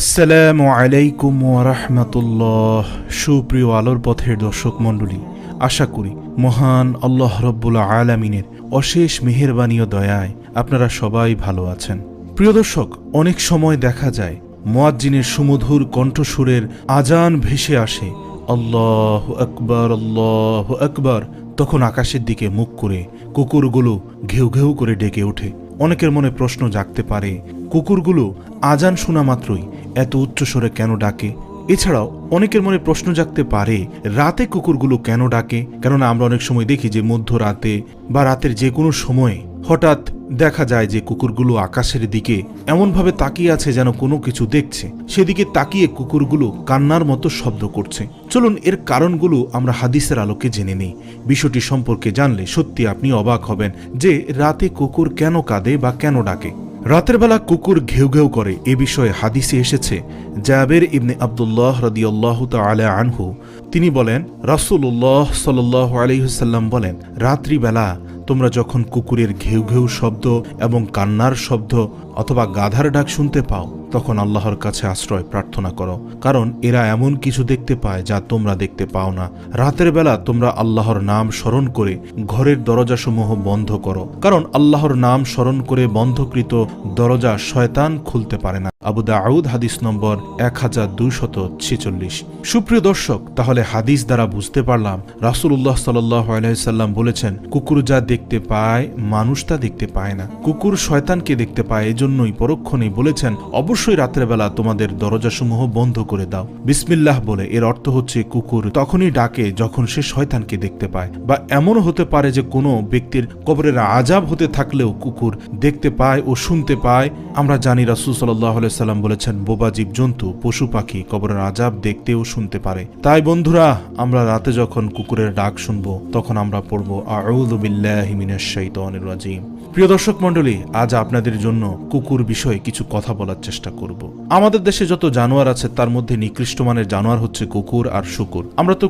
আসসালামু আলাইকুম ওরহমতুল্লাহ সুপ্রিয় আলোর পথের দর্শক মণ্ডলী, আশা করি মহান আল্লাহ রব্বুল আলামিনের অশেষ মেহেরবানি ও দয়ায় আপনারা সবাই ভালো আছেন। প্রিয় দর্শক, অনেক সময় দেখা যায়, মোয়াজ্জিনের সুমধুর কণ্ঠসুরের আজান ভেসে আসে, আল্লাহ আকবর আল্লাহ আকবর, তখন আকাশের দিকে মুখ করে কুকুরগুলো ঘেউ ঘেউ করে ডেকে ওঠে। অনেকের মনে প্রশ্ন জাগতে পারে কুকুরগুলো আজান শোনা মাত্রই এত উচ্চস্বরে কেন ডাকে? এছাড়াও অনেকের মনে প্রশ্ন জাগতে পারে, রাতে কুকুরগুলো কেন ডাকে? কেননা আমরা অনেক সময় দেখি যে মধ্যরাতে বা রাতের যে কোনো সময়ে হঠাৎ দেখা যায় যে কুকুরগুলো আকাশের দিকে এমনভাবে তাকিয়ে আছে যেন কোনো কিছু দেখছে। সেদিকে তাকিয়ে কুকুরগুলো কান্নার মতো শব্দ করছে। চলুন এর কারণগুলো আমরা হাদিসের আলোকে জেনে নিই। বিষয়টি সম্পর্কে জানলে সত্যি আপনি অবাক হবেন যে রাতে কুকুর কেন কাঁদে বা কেন ডাকে। রাতের বেলা কুকুর ঘেউ ঘেউ করে এ বিষয়ে হাদিসে এসেছে, জাবের ইবনে আবদুল্লাহ রদিয়াল্লাহ তালা আনহু, তিনি বলেন রাসুল্লাহ সাল্লাহ আলহিহসাল্লাম বলেন রাত্রিবেলা তোমরা যখন কুকুরের ঘেউ ঘেউ শব্দ এবং কান্নার শব্দ অথবা গাধার ডাক শুনতে পাও তখন আল্লাহর কাছে আশ্রয় প্রার্থনা করো, কারণ এরা এমন কিছু দেখতে পায় যা তোমরা দেখতে পাও না। রাতের বেলা তোমরা আল্লাহর নাম স্মরণ করে ঘরের দরজাসমূহ বন্ধ করো, কারণ আল্লাহর নাম স্মরণ করে বন্ধকৃত দরজা শয়তান খুলতে পারে না। আবু দাউদ হাদিস নম্বর এক হাজার দুইশত ছেচল্লিশ। সুপ্রিয় দর্শক, তাহলে হাদিস দ্বারা বুঝতে পারলাম রাসুল্লাহ সাল্লাহ আলাইসাল্লাম বলেছেন, কুকুর যা দেখতে পায় মানুষ তা দেখতে পায় না। কুকুর শয়তানকে দেখতে পায়, এজন্যই পরক্ষণেই বলেছেন অবশ্যই রাতের বেলা তোমাদের দরজাসমূহ বন্ধ করে দাও। বিসমিল্লাহ বলে, এর অর্থ হচ্ছে কুকুর তখনই ডাকে যখন সে শয়তানকে দেখতে পায়। বা এমনও হতে পারে যে কোনো ব্যক্তির কবরের আজাব হতে থাকলেও কুকুর দেখতে পায় ও শুনতে পায়। আমরা জানি রাসুল সাল্লাহ সাল্লাম বলেছেন, বোবা জীব জন্তু পশু পাখি কবরের আজাব দেখতে ও শুনতে পারে। তাই বন্ধুরা, আমরা রাতে যখন কুকুরের ডাক শুনব, তখন আমরা পড়ব আউদুবিল্লাহিমিনাশাইতানির প্রিয় দর্শক মণ্ডলী, আজ আপনাদের জন্য কুকুর বিষয়ে কিছু কথা বলার চেষ্টা করব। আমাদের দেশে যত জানোয়ার আছে, তার মধ্যে নিকৃষ্ট মানের জানোয়ার হচ্ছে কুকুর আর শুকুর। আমরা তো